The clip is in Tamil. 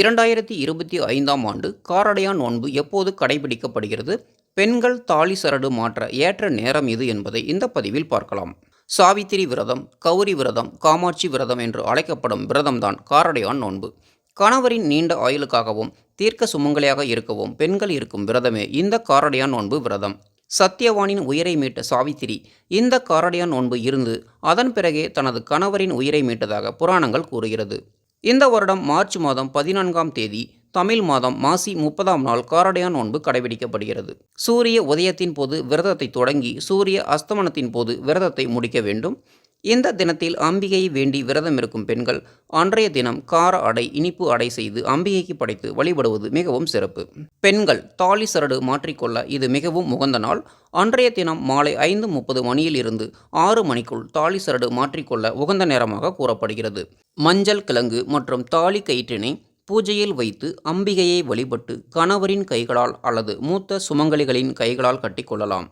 இரண்டாயிரத்தி இருபத்தி ஐந்தாம் ஆண்டு காரடையான் நோன்பு எப்போது கடைபிடிக்கப்படுகிறது? பெண்கள் தாலி சரடு மாற்ற ஏற்ற நேரம் இது என்பதை இந்த பதிவில் பார்க்கலாம். சாவித்திரி விரதம் கௌரி விரதம் காமாட்சி விரதம் என்று அழைக்கப்படும் விரதம்தான் காரடையான் நோன்பு. கணவரின் நீண்ட ஆயுளுக்காகவும் தீர்க்க சுமங்கலியாக இருக்கவும் பெண்கள் இருக்கும் விரதமே இந்த காரடையான் நோன்பு விரதம். சத்யவானின் உயிரை மீட்ட சாவித்திரி இந்த காரடையான் நோன்பு இருந்து அதன் பிறகே தனது கணவரின் உயிரை மீட்டதாக புராணங்கள் கூறுகிறது. இந்த வருடம் மார்ச் மாதம் பதினான்காம் தேதி தமிழ் மாதம் மாசி முப்பதாம் நாள் காரடையான் நோன்பு கடைபிடிக்கப்படுகிறது. சூரிய உதயத்தின் போது விரதத்தை தொடங்கி சூரிய அஸ்தமனத்தின் போது விரதத்தை முடிக்க வேண்டும். இந்த தினத்தில் அம்பிகையை வேண்டி விரதம் இருக்கும் பெண்கள் அன்றைய தினம் கார அடை இனிப்பு அடை செய்து அம்பிகைக்கு படைத்து வழிபடுவது மிகவும் சிறப்பு. பெண்கள் தாலி சரடு மாற்றிக்கொள்ள இது மிகவும் உகந்த நாள். அன்றைய தினம் மாலை ஐந்து முப்பது மணியில் இருந்து ஆறு மணிக்குள் தாலி சரடு மாற்றிக்கொள்ள உகந்த நேரமாக கூறப்படுகிறது. மஞ்சள் கிழங்கு மற்றும் தாலி கயிற்றினை பூஜையில் வைத்து அம்பிகையை வழிபட்டு கணவரின் கைகளால் அல்லது மூத்த சுமங்கலிகளின் கைகளால் கட்டிக்கொள்ளலாம்.